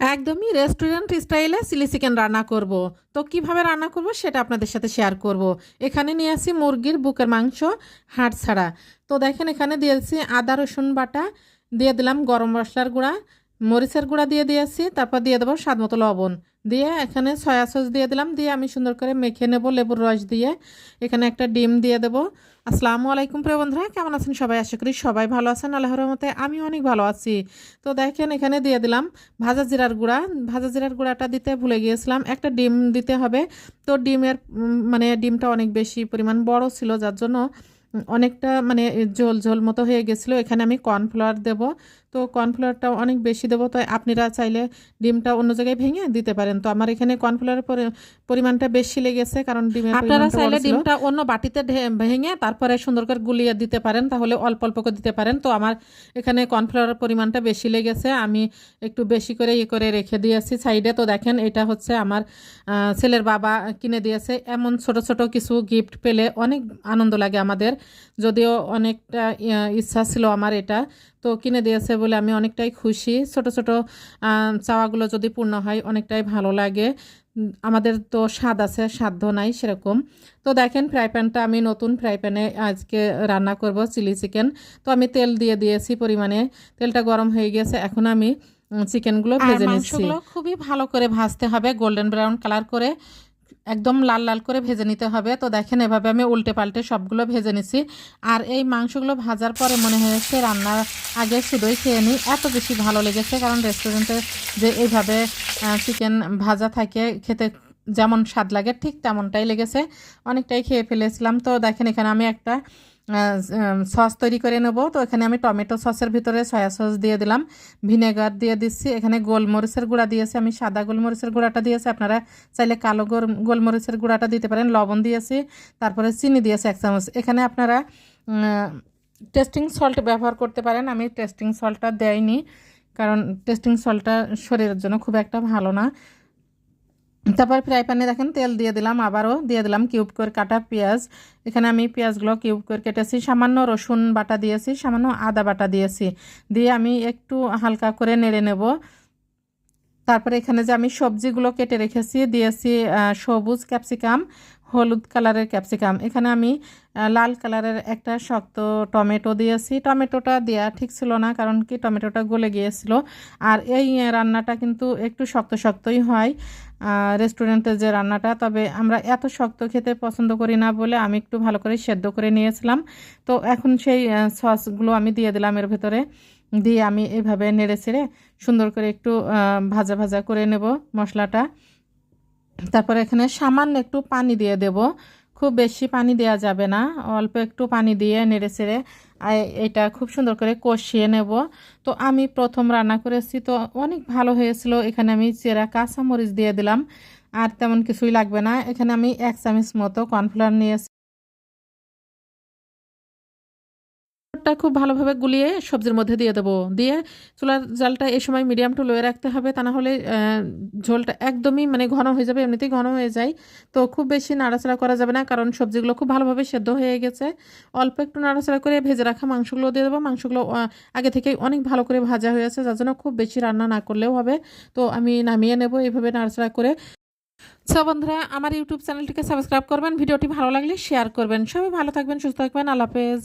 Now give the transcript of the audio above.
একদমই রেস্টুরেন্ট স্টাইলে chilli chicken রান্না করব। তো কীভাবে রান্না করব সেটা আপনাদের সাথে শেয়ার করব। এখানে নিয়ে আসি মুরগির বুকের মাংস, হাড় ছাড়া। তো দেখেন এখানে দিয়েছি আদা, রসুন বাটা, দিয়ে দিলাম গরম মশলার গুঁড়া, মরিচের গুঁড়া দিয়ে দিয়েছি, তারপর দিয়ে দেবো স্বাদ মতো লবণ। দিয়ে এখানে সয়া সস দিয়ে দিলাম। দিয়ে আমি সুন্দর করে মেখে নেব লেবুর রস দিয়ে। এখানে একটা ডিম দিয়ে দেবো। আসসালামু আলাইকুম প্রিয় বন্ধুরা, কেমন আছেন সবাই? আশা করি সবাই ভালো আছেন। আল্লাহর রহমতে আমি অনেক ভালো আছি। তো দেখেন এখানে দিয়ে দিলাম ভাজা জিরার গুঁড়া। ভাজা জিরার গুঁড়াটা দিতে ভুলে গিয়েছিলাম। একটা ডিম দিতে হবে। তো ডিমের মানে ডিমটা অনেক বেশি পরিমাণ বড় ছিল, যার জন্য অনেকটা মানে ঝোল ঝোল মতো হয়ে গেছিল। এখানে আমি কর্নফ্লাওয়ার দেব। তো কর্নফ্লাওয়ারটা অনেক বেশি দেবো। তো আপনারা চাইলে ডিমটা অন্য জায়গায় ভেঙে দিতে পারেন। তো আমার এখানে কর্নফ্লাওয়ারের পরি- পরিমাণটা বেশি লেগেছে কারণ ডিমের আপনারা চাইলে ডিমটা অন্য বাটিতে ভেঙে তারপরে সুন্দর করে গুলিয়ে দিতে পারেন। তাহলে অল্প অল্প করে দিতে পারেন। তো আমার এখানে কর্নফ্লাওয়ারের পরিমাণটা বেশি লেগেছে। আমি একটু বেশি করে ইয়ে করে রেখে দিয়েছি সাইডে। তো দেখেন এটা হচ্ছে আমার ছেলের বাবা কিনে দিয়েছে। এমন ছোট ছোট কিছু গিফট পেলে অনেক আনন্দ লাগে আমাদের। যদিও অনেকটা ইচ্ছা ছিল আমার এটা। তো কিনে দিয়েছে বলে আমি অনেকটাই খুশি। ছোট ছোট চাওয়াগুলো যদি পূর্ণ হয় অনেকটাই ভালো লাগে। আমাদের তো স্বাদ আছে সাধ্য নাই সেরকম। তো দেখেন ফ্রাই প্যানটা আমি নতুন ফ্রাই প্যানে আজকে রান্না করব চিলি চিকেন। তো আমি তেল দিয়ে দিয়েছি পরিমাণে। তেলটা গরম হয়ে গেছে এখন আমি চিকেনগুলো ভেজে নিচ্ছি। খুবই ভালো করে ভাজতে হবে গোল্ডেন ব্রাউন কালার করে। একদম লাল লাল করে ভেজে নিতে হবে। তো দেখেন এভাবে আমি উল্টে পাল্টে সবগুলো ভেজে নিছি। আর এই মাংসগুলো ভাজার পরে মনে হয়েছে রান্নার আগে শুধুই খেয়ে নিই। এত বেশি ভালো লেগেছে কারণ রেস্টুরেন্টে যে এইভাবে চিকেন ভাজা থাকে, খেতে যেমন স্বাদ লাগে ঠিক তেমনটাই লেগেছে। অনেকটাই খেয়ে ফেলেছিলাম। তো দেখেন এখানে আমি একটা সস তৈরি করে নেব। তো এখানে আমি টমেটো সসের ভিতরে সয়া সস দিয়ে দিলাম, ভিনেগার দিয়ে দিচ্ছি, এখানে গোলমরিচের গুঁড়া দিয়েছি, আমি সাদা গোলমরিচের গুঁড়াটা দিয়েছি, আপনারা চাইলে কালো গোল- গোলমরিচের গুঁড়াটা দিতে পারেন, লবণ দিয়েছি, তারপরে চিনি দিয়েছি এক চামচ। এখানে আপনারা টেস্টিং সল্ট ব্যবহার করতে পারেন, আমি টেস্টিং সল্টটা দেয়নি কারণ টেস্টিং সল্টটা শরীরের জন্য খুব একটা ভালো না। তারপর ফ্রাই প্যানে দেখেন তেল দিয়ে দিলাম, আবারও দিয়ে দিলাম কিউব করে কাটা পেঁয়াজ। এখানে আমি পেঁয়াজগুলো কিউব করে কেটেছি, সামান্য রসুন বাটা দিয়েছি, সামান্য আদা বাটা দিয়েছি। দিয়ে আমি একটু হালকা করে নেড়ে নেব। তারপরে এখানে যে আমি সবজিগুলো কেটে রেখেছি, দিয়েছি সবুজ ক্যাপসিকাম, হলুদ কালারের ক্যাপসিকাম। এখানে আমি লাল কালারের একটা শক্ত টমেটো দিয়েছি। টমেটোটা দেওয়া ঠিক ছিল না, কারণ কি টমেটোটা গলে গিয়েছিল। আর এই রান্নাটা কিন্তু একটু শক্ত শক্তই হয় রেস্টুরেন্টের যে রান্নাটা। তবে আমরা এত শক্ত খেতে পছন্দ করি না বলে আমি একটু ভালো করে সেদ্ধ করে নিয়েছিলাম। তো এখন সেই সসগুলো আমি দিয়ে দিলাম এর ভেতরে। দিয়ে আমি এভাবে নেড়ে ছেড়ে সুন্দর করে একটু ভাজা ভাজা করে নেব মশলাটা। তারপরে এখানে সামান্য একটু পানি দিয়ে দেব। খুব বেশি পানি দেওয়া যাবে না, অল্প একটু পানি দিয়ে নেড়ে ছেড়ে এটা খুব সুন্দর করে কষিয়ে নেব। তো আমি প্রথম রান্না করেছি, তো অনেক ভালো হয়েছিল। এখানে আমি চেরা কাঁচামরিচ দিয়ে দিলাম, আর তেমন কিছুই লাগবে না। এখানে আমি এক চামচ মতো কর্নফ্লাওয়ার নিয়েছি। টা খুব ভালোভাবে গুলিয়ে সবজির মধ্যে দিয়ে দেবো। দিয়ে চুলার জালটা এই সময় মিডিয়াম টু লোয়ে রাখতে হবে। তা না হলে ঝোলটা একদমই মানে ঘন হয়ে যাবে, এমনিতেই ঘন হয়ে যায়। তো খুব বেশি নাড়াচাড়া করা যাবে না, কারণ সবজিগুলো খুব ভালোভাবে সেদ্ধ হয়ে গেছে। অল্প একটু নাড়াচাড়া করে ভেজে রাখা মাংসগুলো দিয়ে দেবো। মাংসগুলো আগে থেকেই অনেক ভালো করে ভাজা হয়েছে যার জন্য খুব বেশি রান্না না করলেও হবে। তো আমি নামিয়ে নেব এইভাবে নাড়াচাড়া করে। সো বন্ধুরা, আমার ইউটিউব চ্যানেলটিকে সাবস্ক্রাইব করবেন, ভিডিওটি ভালো লাগলে শেয়ার করবেন। সবাই ভালো থাকবেন, সুস্থ থাকবেন। আল্লাহ হাফেজ।